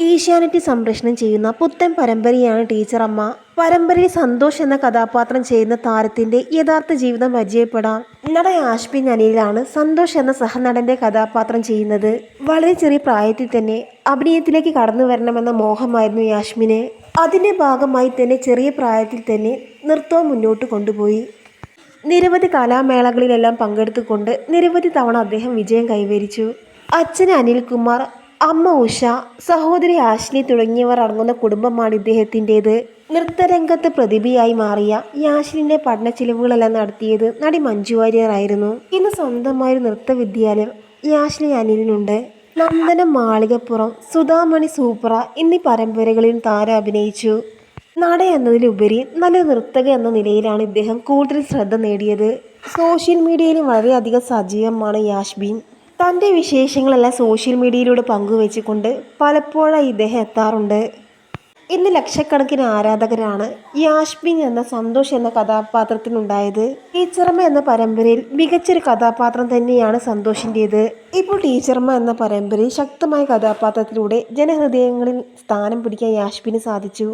ഏഷ്യാനെറ്റ് സംപ്രേഷണം ചെയ്യുന്ന പുത്തൻ പരമ്പരയാണ് ടീച്ചറമ്മ പരമ്പരയിൽ സന്തോഷ് എന്ന കഥാപാത്രം ചെയ്യുന്ന താരത്തിന്റെ യഥാർത്ഥ ജീവിതം പരിചയപ്പെടാം. നട ആഷ്പിൻ അനിലാണ് സന്തോഷ് എന്ന സഹനടന്റെ കഥാപാത്രം ചെയ്യുന്നത്. വളരെ ചെറിയ പ്രായത്തിൽ തന്നെ അഭിനയത്തിലേക്ക് കടന്നു വരണമെന്ന മോഹമായിരുന്നു യാഷ്മിന് അതിന്റെ ഭാഗമായി തന്നെ ചെറിയ പ്രായത്തിൽ തന്നെ നൃത്തവും മുന്നോട്ട് കൊണ്ടുപോയി. നിരവധി കലാമേളകളിലെല്ലാം പങ്കെടുത്തുകൊണ്ട് നിരവധി തവണ അദ്ദേഹം വിജയം കൈവരിച്ചു. അച്ഛൻ അനിൽകുമാർ അമ്മ ഉഷ സഹോദരി ആഷ്ലി തുടങ്ങിയവർ അടങ്ങുന്ന കുടുംബമാണ് ഇദ്ദേഹത്തിന്റേത്. നൃത്തരംഗത്ത് പ്രതിഭയായി മാറിയ യാഷ്ലിന്റെ പഠന ചിലവുകളെല്ലാം നടത്തിയത് നടി മഞ്ജു വാര്യർ ആയിരുന്നു. ഇന്ന് സ്വന്തമായൊരു നൃത്ത വിദ്യാലയം യാശ്ലി അനിലിനുണ്ട്. നന്ദനം മാളികപ്പുറം സുധാമണി സൂപ്ര എന്നീ പരമ്പരകളിൽ താരം അഭിനയിച്ചു. നട എന്നതിലുപരി നല്ല നർത്തക എന്ന നിലയിലാണ് ഇദ്ദേഹം കൂടുതൽ ശ്രദ്ധ നേടിയത്. സോഷ്യൽ മീഡിയയിലും വളരെയധികം സജീവമാണ് യാഷ്ബീൻ തന്റെ വിശേഷങ്ങളെല്ലാം സോഷ്യൽ മീഡിയയിലൂടെ പങ്കുവെച്ചുകൊണ്ട് പലപ്പോഴായി ഇദ്ദേഹം എത്താറുണ്ട്. ഇന്ന് ലക്ഷക്കണക്കിന് ആരാധകരാണ് യാഷ്മിൻ എന്ന സന്തോഷ് എന്ന കഥാപാത്രത്തിനുണ്ടായത്. ടീച്ചർമ്മ എന്ന പരമ്പരയിൽ മികച്ചൊരു കഥാപാത്രം തന്നെയാണ് സന്തോഷിന്റേത്. ഇപ്പോൾ ടീച്ചർമ്മ എന്ന പരമ്പരയിൽ ശക്തമായ കഥാപാത്രത്തിലൂടെ ജനഹൃദയങ്ങളിൽ സ്ഥാനം പിടിക്കാൻ യാഷ്മിന് സാധിച്ചു.